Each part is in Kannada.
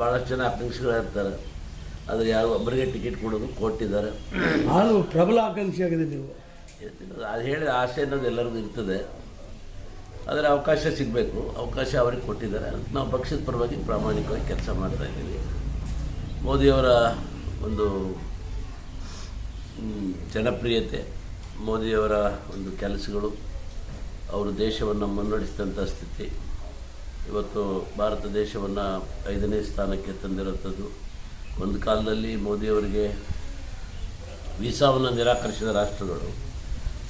ಭಾಳಷ್ಟು ಜನ ಆಕಾಂಕ್ಷಿಗಳು ಇರ್ತಾರೆ ಆದರೆ ಯಾರು ಒಬ್ಬರಿಗೆ ಟಿಕೆಟ್ ಕೊಡೋದು ಕೊಟ್ಟಿದ್ದಾರೆ. ನಾನು ಪ್ರಬಲ ಆಕಾಂಕ್ಷಿಯಾಗಿದೆ ನೀವು. ಅದು ಹೇಳಿದ ಆಸೆ ಅನ್ನೋದು ಎಲ್ಲರಿಗೂ ಇರ್ತದೆ. ಆದರೆ ಅವಕಾಶ ಸಿಗಬೇಕು. ಅವಕಾಶ ಅವ್ರಿಗೆ ಕೊಟ್ಟಿದ್ದಾರೆ. ಅದಕ್ಕೆ ನಾವು ಪಕ್ಷದ ಪರವಾಗಿ ಪ್ರಾಮಾಣಿಕವಾಗಿ ಕೆಲಸ ಮಾಡ್ತಾ ಇದ್ದೀವಿ. ಮೋದಿಯವರ ಒಂದು ಜನಪ್ರಿಯತೆ ಮೋದಿಯವರ ಒಂದು ಕೆಲಸಗಳು ಅವರು ದೇಶವನ್ನು ಮುನ್ನಡೆಸಿದಂಥ ಸ್ಥಿತಿ. ಇವತ್ತು ಭಾರತ ದೇಶವನ್ನು ಐದನೇ ಸ್ಥಾನಕ್ಕೆ ತಂದಿರುವಂಥದ್ದು. ಒಂದು ಕಾಲದಲ್ಲಿ ಮೋದಿಯವರಿಗೆ ವೀಸಾವನ್ನು ನಿರಾಕರಿಸಿದ ರಾಷ್ಟ್ರಗಳು.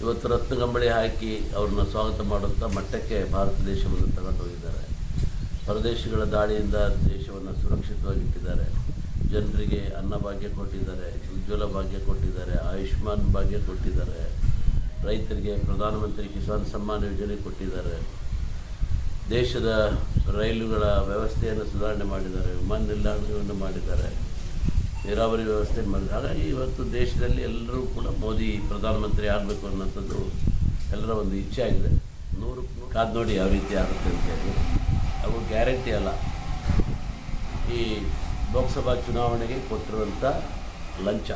ಇವತ್ತು ರತ್ನಗಂಬಳಿ ಹಾಕಿ ಅವ್ರನ್ನ ಸ್ವಾಗತ ಮಾಡುವಂಥ ಮಟ್ಟಕ್ಕೆ ಭಾರತ ದೇಶವನ್ನು ತಗೊಂಡು ಹೋಗಿದ್ದಾರೆ. ಪರದೇಶಗಳ ದಾಳಿಯಿಂದ ದೇಶವನ್ನು ಸುರಕ್ಷಿತವಾಗಿಟ್ಟಿದ್ದಾರೆ ಜನರಿಗೆ ಅನ್ನ ಭಾಗ್ಯ ಕೊಟ್ಟಿದ್ದಾರೆ, ಉಜ್ವಲ ಭಾಗ್ಯ ಕೊಟ್ಟಿದ್ದಾರೆ, ಆಯುಷ್ಮಾನ್ ಭಾಗ್ಯ ಕೊಟ್ಟಿದ್ದಾರೆ. ರೈತರಿಗೆ ಪ್ರಧಾನಮಂತ್ರಿ ಕಿಸಾನ್ ಸಮ್ಮಾನ್ ಯೋಜನೆ ಕೊಟ್ಟಿದ್ದಾರೆ. ದೇಶದ ರೈಲುಗಳ ವ್ಯವಸ್ಥೆಯನ್ನು ಸುಧಾರಣೆ ಮಾಡಿದ್ದಾರೆ, ವಿಮಾನ ನಿಲ್ದಾಣಗಳನ್ನು ಮಾಡಿದ್ದಾರೆ, ನೀರಾವರಿ ವ್ಯವಸ್ಥೆ ಮಾಡಿದ್ದಾರೆ. ಹಾಗಾಗಿ ಇವತ್ತು ದೇಶದಲ್ಲಿ ಎಲ್ಲರೂ ಕೂಡ ಮೋದಿ ಪ್ರಧಾನಮಂತ್ರಿ ಆಗಬೇಕು ಅನ್ನೋಂಥದ್ದು ಎಲ್ಲರ ಒಂದು ಇಚ್ಛೆ ಆಗಿದೆ. ನೂರು ಕಾದು ನೋಡಿ ಯಾವ ರೀತಿ ಆಗುತ್ತೆ ಅಂತೇಳಿ ಅವು ಗ್ಯಾರಂಟಿ ಅಲ್ಲ. ಈ ಲೋಕಸಭಾ ಚುನಾವಣೆಗೆ ಕೊಟ್ಟಿರುವಂಥ ಲಂಚ,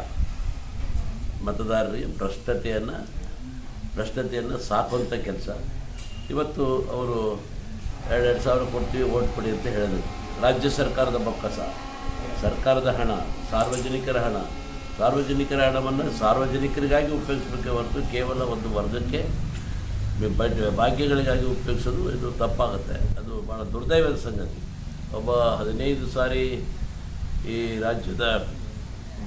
ಮತದಾರರಿಗೆ ಭ್ರಷ್ಟತೆಯನ್ನು ಭ್ರಷ್ಟತೆಯನ್ನು ಸಾಕುವಂಥ ಕೆಲಸ. ಇವತ್ತು ಅವರು ಎರಡೆರಡು ಸಾವಿರ ಕೊಡ್ತೀವಿ, ಓಟ್ ಪಡಿ ಅಂತ ಹೇಳಿದ್ರು. ರಾಜ್ಯ ಸರ್ಕಾರದ ಬೊಕ್ಕಸ. ಸರ್ಕಾರದ ಹಣ, ಸಾರ್ವಜನಿಕರ ಹಣ. ಸಾರ್ವಜನಿಕರ ಹಣವನ್ನು ಸಾರ್ವಜನಿಕರಿಗಾಗಿ ಉಪಯೋಗಿಸಬೇಕೆ ಹೊರತು ಕೇವಲ ಒಂದು ವರ್ಗಕ್ಕೆ ಭಾಗ್ಯಗಳಿಗಾಗಿ ಉಪಯೋಗಿಸೋದು ಇದು ತಪ್ಪಾಗುತ್ತೆ. ಅದು ಭಾಳ ದುರ್ದೈವದ ಸಂಗತಿ. ಒಬ್ಬ ಹದಿನೈದು ಸಾರಿ ಈ ರಾಜ್ಯದ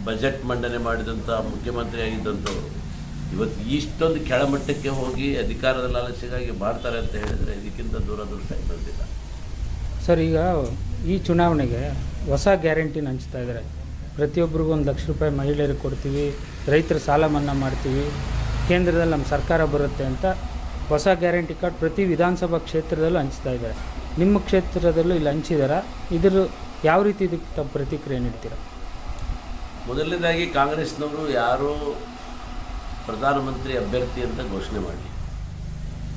ಬಜೆಟ್ ಮಂಡನೆ ಮಾಡಿದಂಥ ಮುಖ್ಯಮಂತ್ರಿ ಆಗಿದ್ದಂಥವ್ರು ಇವತ್ತು ಇಷ್ಟೊಂದು ಕೆಳಮಟ್ಟಕ್ಕೆ ಹೋಗಿ ಅಧಿಕಾರದ ಲಾಲಸೆಗಾಗಿ ಮಾಡ್ತಾರೆ ಅಂತ ಹೇಳಿದರೆ ಇದಕ್ಕಿಂತ ದೂರದೃಷ್ಟ ಇನ್ನೊಂದಿಲ್ಲ ಸರ್ ಈಗ ಈ ಚುನಾವಣೆಗೆ ಹೊಸ ಗ್ಯಾರಂಟಿನ ಹಂಚ್ತಾ ಇದ್ದಾರೆ. ಪ್ರತಿಯೊಬ್ಬರಿಗೂ ಒಂದು ಲಕ್ಷ ರೂಪಾಯಿ ಮಹಿಳೆಯರಿಗೆ ಕೊಡ್ತೀವಿ ರೈತರ ಸಾಲ ಮನ್ನಾ ಮಾಡ್ತೀವಿ ಕೇಂದ್ರದಲ್ಲಿ ನಮ್ಮ ಸರ್ಕಾರ ಬರುತ್ತೆ ಅಂತ ಹೊಸ ಗ್ಯಾರಂಟಿ ಕಾರ್ಡ್ ಪ್ರತಿ ವಿಧಾನಸಭಾ ಕ್ಷೇತ್ರದಲ್ಲೂ ಹಂಚ್ತಾ ಇದ್ದಾರೆ. ನಿಮ್ಮ ಕ್ಷೇತ್ರದಲ್ಲೂ ಇಲ್ಲಿ ಹಂಚಿದಾರ? ಇದ್ರ ಯಾವ ರೀತಿ ಇದಕ್ಕೆ ತಮ್ಮ ಪ್ರತಿಕ್ರಿಯೆ ನೀಡ್ತೀರಾ? ಮೊದಲನೇದಾಗಿ ಕಾಂಗ್ರೆಸ್ನವರು ಯಾರೂ ಪ್ರಧಾನಮಂತ್ರಿ ಅಭ್ಯರ್ಥಿ ಅಂತ ಘೋಷಣೆ ಮಾಡಿ.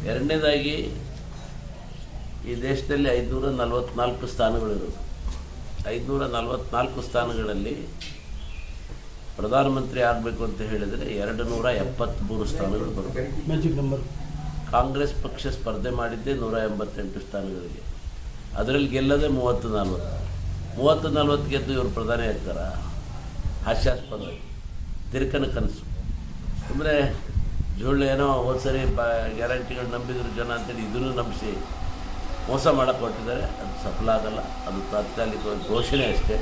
ಎರಡನೇದಾಗಿ ಈ ದೇಶದಲ್ಲಿ ಐದುನೂರ ನಲವತ್ನಾಲ್ಕು ಸ್ಥಾನಗಳಿರೋದು. ಐದುನೂರ ನಲವತ್ನಾಲ್ಕು ಸ್ಥಾನಗಳಲ್ಲಿ ಪ್ರಧಾನಮಂತ್ರಿ ಆಗಬೇಕು ಅಂತ ಹೇಳಿದರೆ ಎರಡು ನೂರ ಎಪ್ಪತ್ತ್ಮೂರು ಸ್ಥಾನಗಳು ಬರುತ್ತೆ. ಮ್ಯಾಜಿಕ್ ನಂಬರ್ ಕಾಂಗ್ರೆಸ್ ಪಕ್ಷ ಸ್ಪರ್ಧೆ ಮಾಡಿದ್ದೇ ನೂರ ಎಂಬತ್ತೆಂಟು ಸ್ಥಾನಗಳಿಗೆ. ಅದರಲ್ಲಿ ಗೆಲ್ಲದೆ ಮೂವತ್ತು ನಲ್ವತ್ತು. ಮೂವತ್ತು ನಲ್ವತ್ತು ಗೆದ್ದು ಇವರು ಪ್ರಧಾನಿ ಆಗ್ತಾರ? ಹಾಸ್ಯಾಸ್ಪದ. ತಿರ್ಕನ ಕನಸು. ಅಂದರೆ ಜೋಳ ಏನೋ ಸರಿ ಬ ಗ್ಯಾರಂಟಿಗಳು ನಂಬಿದ್ರು ಜನ ಅಂತೇಳಿ ಇದನ್ನು ನಂಬಿಸಿ ಮೋಸ ಮಾಡಕ್ಕೆ ಹೊರಟಿದ್ದಾರೆ ಅದು ಸಫಲ ಆಗಲ್ಲ, ಅದು ತಾತ್ಕಾಲಿಕ ಘೋಷಣೆ ಅಷ್ಟೇ.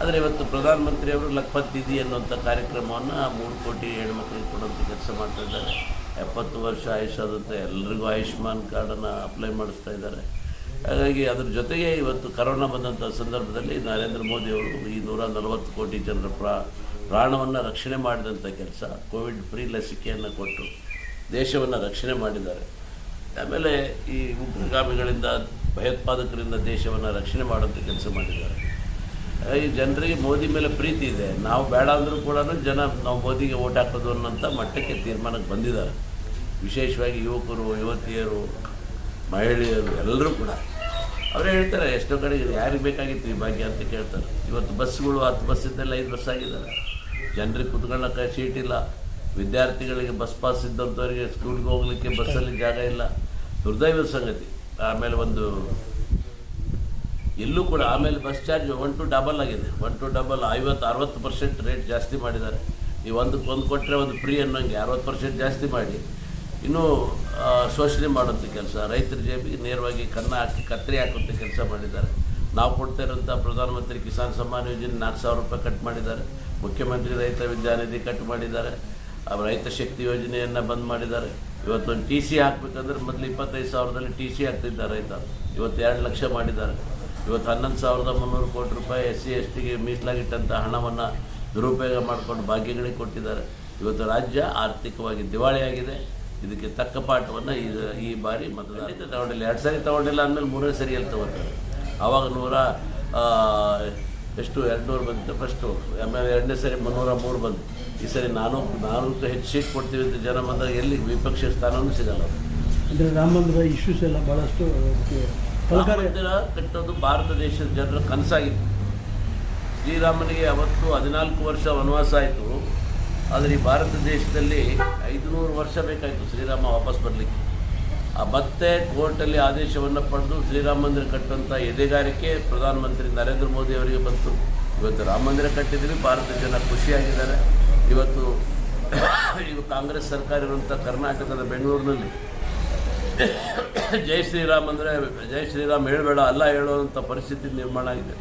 ಆದರೆ ಇವತ್ತು ಪ್ರಧಾನಮಂತ್ರಿಯವರು ಲಖಪತ್ ನಿಧಿ ಅನ್ನುವಂಥ ಕಾರ್ಯಕ್ರಮವನ್ನು ಮೂರು ಕೋಟಿ ಹೆಣ್ಮಕ್ಳಿಗೆ ಕೊಡುವಂಥ ಕೆಲಸ ಮಾಡ್ತಾ ಇದ್ದಾರೆ. ಎಪ್ಪತ್ತು ವರ್ಷ ಆಯುಷ್ಯಾದಂಥ ಎಲ್ರಿಗೂ ಆಯುಷ್ಮಾನ್ ಕಾರ್ಡನ್ನು ಅಪ್ಲೈ ಮಾಡಿಸ್ತಾ ಇದ್ದಾರೆ. ಹಾಗಾಗಿ ಅದ್ರ ಜೊತೆಗೆ ಇವತ್ತು ಕರೋನಾ ಬಂದಂಥ ಸಂದರ್ಭದಲ್ಲಿ ನರೇಂದ್ರ ಮೋದಿಯವರು ಈ ನೂರ ನಲವತ್ತು ಕೋಟಿ ಜನರ ಪ್ರಾ ಪ್ರಾಣವನ್ನು ರಕ್ಷಣೆ ಮಾಡಿದಂಥ ಕೆಲಸ, ಕೋವಿಡ್ ಫ್ರೀ ಲಸಿಕೆಯನ್ನು ಕೊಟ್ಟು ದೇಶವನ್ನು ರಕ್ಷಣೆ ಮಾಡಿದ್ದಾರೆ. ಆಮೇಲೆ ಈ ಉಗ್ರಗಾಮಿಗಳಿಂದ, ಭಯೋತ್ಪಾದಕರಿಂದ ದೇಶವನ್ನು ರಕ್ಷಣೆ ಮಾಡುವಂಥ ಕೆಲಸ ಮಾಡಿದ್ದಾರೆ. ಈ ಜನರಿಗೆ ಮೋದಿ ಮೇಲೆ ಪ್ರೀತಿ ಇದೆ. ನಾವು ಬೇಡ ಅಂದರೂ ಕೂಡ ಜನ ನಾವು ಮೋದಿಗೆ ಓಟ್ ಹಾಕೋದು ಅನ್ನೋಂಥ ಮಟ್ಟಕ್ಕೆ ತೀರ್ಮಾನಕ್ಕೆ ಬಂದಿದ್ದಾರೆ. ವಿಶೇಷವಾಗಿ ಯುವಕರು, ಯುವತಿಯರು, ಮಹಿಳೆಯರು ಎಲ್ಲರೂ ಕೂಡ. ಅವರೇ ಹೇಳ್ತಾರೆ, ಎಷ್ಟೋ ಕಡೆ ಯಾರಿಗೆ ಬೇಕಾಗಿತ್ತು ಈ ಭಾಗ್ಯ ಅಂತ ಕೇಳ್ತಾರೆ. ಇವತ್ತು ಬಸ್ಗಳು ಹತ್ತು ಬಸ್ ಇದ್ದೆಲ್ಲ ಐದು ಬಸ್ ಆಗಿದ್ದಾರೆ. ಜನರಿಗೆ ಕುತ್ಕೊಳ್ಳೋಕೆ ಸೀಟ್ ಇಲ್ಲ. ವಿದ್ಯಾರ್ಥಿಗಳಿಗೆ ಬಸ್ ಪಾಸ್ ಇದ್ದಂಥವ್ರಿಗೆ ಸ್ಕೂಲ್ಗೆ ಹೋಗ್ಲಿಕ್ಕೆ ಬಸ್ಸಲ್ಲಿ ಜಾಗ ಇಲ್ಲ. ದುರ್ದೈವದ ಸಂಗತಿ. ಆಮೇಲೆ ಒಂದು ಎಲ್ಲೂ ಕೂಡ ಆಮೇಲೆ bus charge one to double ಆಗಿದೆ. ಒನ್ ಟು ಡಬಲ್ ಐವತ್ತು, ಅರವತ್ತು ಪರ್ಸೆಂಟ್ ರೇಟ್ ಜಾಸ್ತಿ ಮಾಡಿದ್ದಾರೆ. ನೀವು ಒಂದಕ್ಕೆ ಒಂದು ಕೊಟ್ಟರೆ ಒಂದು ಫ್ರೀ ಅನ್ನೋಂಗೆ ಅರವತ್ತು ಪರ್ಸೆಂಟ್ ಜಾಸ್ತಿ ಮಾಡಿ. ಇನ್ನೂ ಶೋಷಣೆ ಮಾಡುವಂಥ ಕೆಲಸ. ರೈತರ ಜೇಬಿಗೆ ನೇರವಾಗಿ ಕನ್ನ ಹಾಕಿ ಕತ್ತರಿ ಹಾಕುವಂಥ ಕೆಲಸ ಮಾಡಿದ್ದಾರೆ. ನಾವು ಕೊಡ್ತಾ ಇರೋಂಥ ಪ್ರಧಾನಮಂತ್ರಿ ಕಿಸಾನ್ ಸಮ್ಮಾನ್ ಯೋಜನೆ ನಾಲ್ಕು ಸಾವಿರ ರೂಪಾಯಿ ಕಟ್ ಮಾಡಿದ್ದಾರೆ. ಮುಖ್ಯಮಂತ್ರಿ ರೈತ ವಿದ್ಯಾನಿಧಿ ಕಟ್ ಮಾಡಿದ್ದಾರೆ. ರೈತ ಶಕ್ತಿ ಯೋಜನೆಯನ್ನು ಬಂದ್ ಮಾಡಿದ್ದಾರೆ. ಇವತ್ತು ಒಂದು ಟಿ ಸಿ ಹಾಕ್ಬೇಕಂದ್ರೆ ಮೊದಲು ಇಪ್ಪತ್ತೈದು ಸಾವಿರದಲ್ಲಿ ಟಿ ಸಿ ಹಾಕ್ತಿದ್ದಾರೆ ರೈತ. ಇವತ್ತು ಎರಡು ಲಕ್ಷ ಮಾಡಿದ್ದಾರೆ. ಇವತ್ತು ಹನ್ನೊಂದು ಸಾವಿರದ ಮುನ್ನೂರು ಕೋಟಿ ರೂಪಾಯಿ ಎಸ್ ಸಿ ಎಸ್ ಟಿಗೆ ಮೀಸಲಾಗಿಟ್ಟಂಥ ಹಣವನ್ನು ದುರುಪಯೋಗ ಮಾಡಿಕೊಂಡು ಭಾಗ್ಯಗಳಿಗೆ ಕೊಟ್ಟಿದ್ದಾರೆ. ಇವತ್ತು ರಾಜ್ಯ ಆರ್ಥಿಕವಾಗಿ ದಿವಾಳಿಯಾಗಿದೆ. ಇದಕ್ಕೆ ತಕ್ಕ ಪಾಠವನ್ನು ಈ ಈ ಬಾರಿ ಮತದಾನ ತಗೊಂಡಿಲ್ಲ. ಎರಡು ಸರಿ ತಗೊಂಡಿಲ್ಲ ಅಂದಮೇಲೆ ಮೂರನೇ ಸರಿಯಲ್ಲಿ ತಗೋತಾರೆ. ಆವಾಗ ನೂರ ಎಷ್ಟು ಎರಡು ನೂರು ಬಂತು ಫಸ್ಟು ಆಮೇಲೆ ಎರಡನೇ ಸರಿ ಮುನ್ನೂರ ಮೂರು ಬಂತು. ಈ ಸರಿ ನಾನು ನಾಲ್ಕು ಹೆಚ್ಚು ಸೀಟ್ ಕೊಡ್ತೀವಿ ಅಂತ ಜನ ಬಂದಾಗ ಎಲ್ಲಿ ವಿಪಕ್ಷ ಸ್ಥಾನವೂ ಸಿಗಲ್ಲ. ಅಂದರೆ ರಾಮ ಮಂದಿರ ಇಶ್ಯೂಸ್ ಎಲ್ಲ ಭಾಳಷ್ಟು ರಾಮ ಮಂದಿರ ಕಟ್ಟೋದು ಭಾರತ ದೇಶದ ಜನರ ಕನಸಾಗಿತ್ತು. ಶ್ರೀರಾಮನಿಗೆ ಅವತ್ತು ಹದಿನಾಲ್ಕು ವರ್ಷ ವನವಾಸ ಆಯಿತು. ಆದರೆ ಈ ಭಾರತ ದೇಶದಲ್ಲಿ ಐದುನೂರು ವರ್ಷ ಬೇಕಾಯಿತು ಶ್ರೀರಾಮ ವಾಪಸ್ ಬರಲಿಕ್ಕೆ. ಮತ್ತೆ ಕೋರ್ಟಲ್ಲಿ ಆದೇಶವನ್ನು ಪಡೆದು ಶ್ರೀರಾಮ ಮಂದಿರ ಕಟ್ಟುವಂಥ ಎದೆಗಾರಿಕೆ ಪ್ರಧಾನಮಂತ್ರಿ ನರೇಂದ್ರ ಮೋದಿ ಅವರಿಗೆ ಬಂತು. ಇವತ್ತು ರಾಮ ಮಂದಿರ ಕಟ್ಟಿದ್ದೀವಿ ಭಾರತದ ಜನ ಖುಷಿಯಾಗಿದ್ದಾರೆ. ಇವತ್ತು ಈಗ ಕಾಂಗ್ರೆಸ್ ಸರ್ಕಾರ ಇರುವಂಥ ಕರ್ನಾಟಕದ ಬೆಂಗಳೂರಿನಲ್ಲಿ. ಜೈ ಶ್ರೀರಾಮ್ ಅಂದರೆ ಜೈ ಶ್ರೀರಾಮ್ ಹೇಳಬೇಡ, ಅಲ್ಲ ಹೇಳುವಂಥ ಪರಿಸ್ಥಿತಿ ನಿರ್ಮಾಣ ಆಗಿದೆ.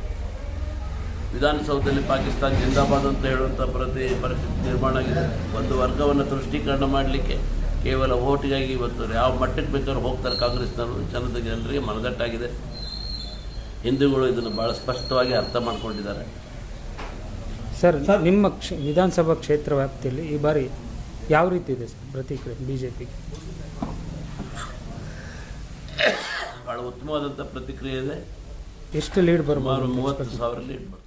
ವಿಧಾನಸೌಧದಲ್ಲಿ ಪಾಕಿಸ್ತಾನ ಜಿಂದಾಬಾದ್ ಅಂತ ಹೇಳುವಂಥ ಪ್ರತಿ ಪರಿಸ್ಥಿತಿ ನಿರ್ಮಾಣ ಆಗಿದೆ. ಒಂದು ವರ್ಗವನ್ನು ತುಷ್ಟೀಕರಣ ಮಾಡಲಿಕ್ಕೆ ಕೇವಲ ಓಟಿಗಾಗಿ ಇವತ್ತು ಯಾವ ಮಟ್ಟಕ್ಕೆ ಬೇಕಾದ್ರೂ ಹೋಗ್ತಾರೆ ಕಾಂಗ್ರೆಸ್ನವರು. ಜನದ ಜನರಿಗೆ ಮನದಟ್ಟಾಗಿದೆ. ಹಿಂದೂಗಳು ಇದನ್ನು ಭಾಳ ಸ್ಪಷ್ಟವಾಗಿ ಅರ್ಥ ಮಾಡಿಕೊಂಡಿದ್ದಾರೆ. ಸರ್ ನಿಮ್ಮ ಕ್ಷ ವಿಧಾನಸಭಾ ಕ್ಷೇತ್ರ ವ್ಯಾಪ್ತಿಯಲ್ಲಿ ಈ ಬಾರಿ ಯಾವ ರೀತಿ ಇದೆ ಸರ್ ಪ್ರತಿಕ್ರಿಯೆ ಬಿ ಜೆ ಪಿಗೆ ಭಾಳ ಉತ್ತಮವಾದಂಥ ಪ್ರತಿಕ್ರಿಯೆ ಇದೆ. ಎಷ್ಟು ಲೀಡ್ ಸುಮಾರು ಬರ್ಬೋದು ಮೂವತ್ತು ಸಾವಿರ ಲೀಡ್ ಬರ್ತದೆ